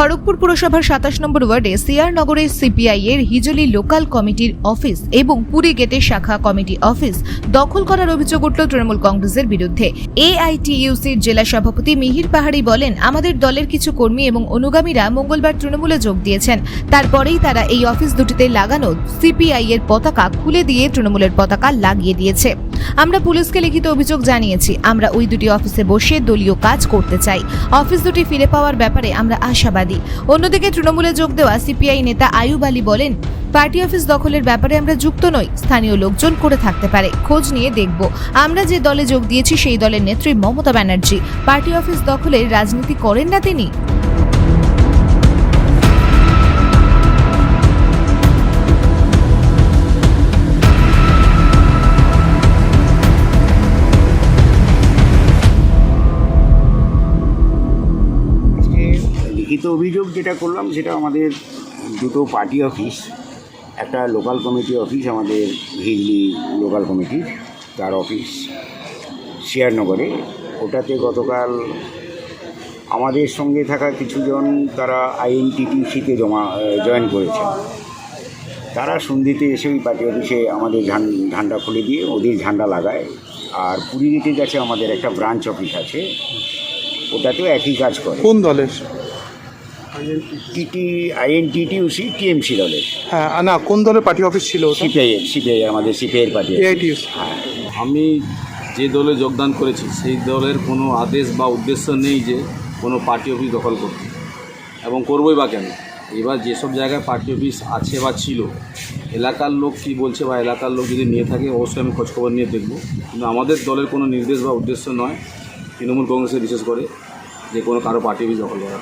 খড়গপুর পুরসভার সাতাশ নম্বর ওয়ার্ডে সিআর নগরে সিপিআই এর হিজলি লোকাল কমিটির অফিস এবং পুরী গেটের শাখা কমিটি অফিস দখল করার অভিযোগ উঠল তৃণমূল কংগ্রেসের বিরুদ্ধে। এআইটিইউসির জেলা সভাপতি মিহির পাহাড়ি বলেন, আমাদের দলের কিছু কর্মী এবং অনুগামীরা মঙ্গলবার তৃণমূলে যোগ দিয়েছেন। তারপরেই তারা এই অফিস দুটিতে লাগানো সিপিআই এর পতাকা খুলে দিয়ে তৃণমূলের পতাকা লাগিয়ে দিয়েছে। আমরা পুলিশকে লিখিত অভিযোগ জানিয়েছি। আমরা ওই দুটি অফিসে বসে দলীয় কাজ করতে চাই। অফিস দুটি ফিরে পাওয়ার ব্যাপারে আমরা আশাবাদী। অন্যদিকে তৃণমূলে যোগ দেওয়া সিপিআই নেতা আয়ুব আলী বলেন, পার্টি অফিস দখলের ব্যাপারে আমরা যুক্ত নই। স্থানীয় লোকজন করে থাকতে পারে। খোঁজ নিয়ে দেখব। আমরা যে দলে যোগ দিয়েছি, সেই দলের নেত্রী মমতা ব্যানার্জি। পার্টি অফিস দখলের রাজনীতি করেন না তিনি? লিখিত অভিযোগ যেটা করলাম, সেটা আমাদের দুটো পার্টি অফিস একটা লোকাল কমিটি অফিস আমাদের হিজলি লোকাল কমিটির তার অফিস শেয়ারনগরে। ওটাতে গতকাল আমাদের সঙ্গে থাকা কিছুজন তারা আইএনটিটিসিতে জমা জয়েন করেছে। তারা সন্ধিতে এসে ওই পার্টি অফিসে আমাদের ঝান, ঝান্ডা খুলে দিয়ে ওদের ঝান্ডা লাগায়। আর পুরী গেটে কাছে আমাদের একটা ব্রাঞ্চ অফিস আছে, ওটাতেও একই কাজ করে। কোন দলের? টিটি আইএনটিটিউসি টিএমসি দলের। হ্যাঁ না কোন দলের পার্টি অফিস ছিল? সিপিআই সিপিআই আমাদের সিপিআই পার্টি এআইটিউস হ্যাঁ। আমি যে দলে যোগদান করেছি সেই দলের কোনো আদেশ বা উদ্দেশ্য নেই যে কোনো পার্টি অফিস দখল করতে। এবং করবই বা কেন? এবার যেসব জায়গায় পার্টি অফিস আছে বা ছিল এলাকার লোক কি বলছে বা এলাকার লোক যদি নিয়ে থাকে অবশ্যই আমি খোঁজখবর নিয়ে দেখব। কিন্তু আমাদের দলের কোনো নির্দেশ বা উদ্দেশ্য নয় তৃণমূল কংগ্রেসের বিশেষ করে যে কোনো কারও পার্টি অফিস দখল করা।